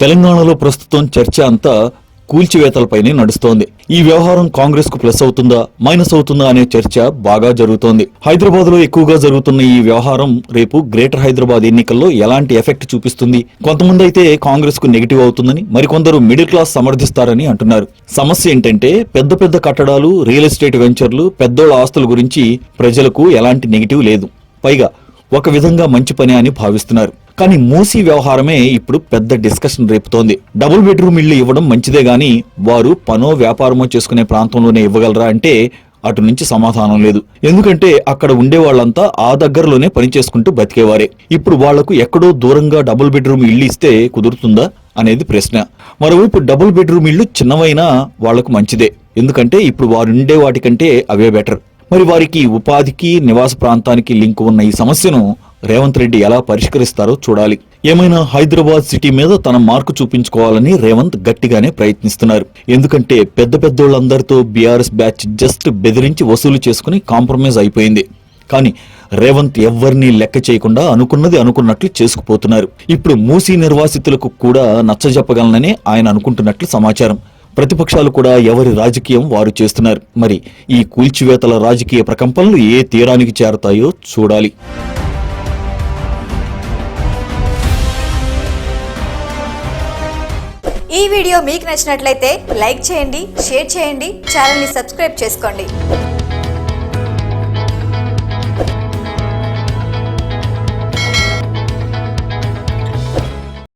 తెలంగాణలో ప్రస్తుతం చర్చ అంతా కూల్చివేతలపైనే నడుస్తోంది. ఈ వ్యవహారం కాంగ్రెస్కు ప్లస్ అవుతుందా మైనస్ అవుతుందా అనే చర్చ బాగా జరుగుతోంది. హైదరాబాద్లో ఎక్కువగా జరుగుతున్న ఈ వ్యవహారం రేపు గ్రేటర్ హైదరాబాద్ ఎన్నికల్లో ఎలాంటి ఎఫెక్ట్ చూపిస్తుంది? కొంతమంది అయితే కాంగ్రెస్కు నెగిటివ్ అవుతుందని మరికొందరు మిడిల్ క్లాస్ సమర్థిస్తారని అంటున్నారు. సమస్య ఏంటంటే పెద్ద పెద్ద కట్టడాలు రియల్ ఎస్టేట్ వెంచర్లు పెద్దోళ్ళ ఆస్తుల గురించి ప్రజలకు ఎలాంటి నెగిటివ్ లేదు. పైగా ఒక విధంగా మంచి పని అని భావిస్తున్నారు. కానీ మూసీ వ్యవహారమే ఇప్పుడు పెద్ద డిస్కషన్ రేపుతోంది. డబుల్ బెడ్రూమ్ ఇల్లు ఇవ్వడం మంచిదే గాని వారు పనో వ్యాపారమో చేసుకునే ప్రాంతంలోనే ఇవ్వగలరా అంటే అటు నుంచి సమాధానం లేదు. ఎందుకంటే అక్కడ ఉండే వాళ్ళంతా ఆ దగ్గరలోనే పని చేసుకుంటూ బతికేవారే. ఇప్పుడు వాళ్ళకు ఎక్కడో దూరంగా డబుల్ బెడ్రూమ్ ఇల్లు ఇస్తే కుదురుతుందా అనేది ప్రశ్న. మరోవైపు డబుల్ బెడ్రూమ్ ఇల్లు చిన్నవైనా వాళ్ళకు మంచిదే. ఎందుకంటే ఇప్పుడు వారుండే వాటికంటే అవే బెటర్. మరి వారికి ఉపాధికి నివాస ప్రాంతానికి లింక్ ఉన్న ఈ సమస్యను రేవంత్ రెడ్డి ఎలా పరిష్కరిస్తారో చూడాలి. ఏమైనా హైదరాబాద్ సిటీ మీద తన మార్కు చూపించుకోవాలని రేవంత్ గట్టిగానే ప్రయత్నిస్తున్నారు. ఎందుకంటే పెద్ద పెద్దోళ్ళందరితో బీఆర్ఎస్ బ్యాచ్ జస్ట్ బెదిరించి వసూలు చేసుకుని కాంప్రమైజ్ అయిపోయింది. కానీ రేవంత్ ఎవ్వరినీ లెక్క చేయకుండా అనుకున్నది అనుకున్నట్లు చేసుకుపోతున్నారు. ఇప్పుడు మూసీ నిర్వాసితులకు కూడా నచ్చజెప్పగలనని ఆయన అనుకుంటున్నట్లు సమాచారం. ప్రతిపక్షాలు కూడా ఎవరి రాజకీయం వారు చేస్తున్నారు. మరి ఈ కూల్చివేతల రాజకీయ ప్రకంపనలు ఏ తీరానికి చేరతాయో చూడాలి. ఈ వీడియో మీకు నచ్చినట్లయితే లైక్ చేయండి షేర్ చేయండి ఛానల్ని సబ్స్క్రైబ్ చేసుకోండి.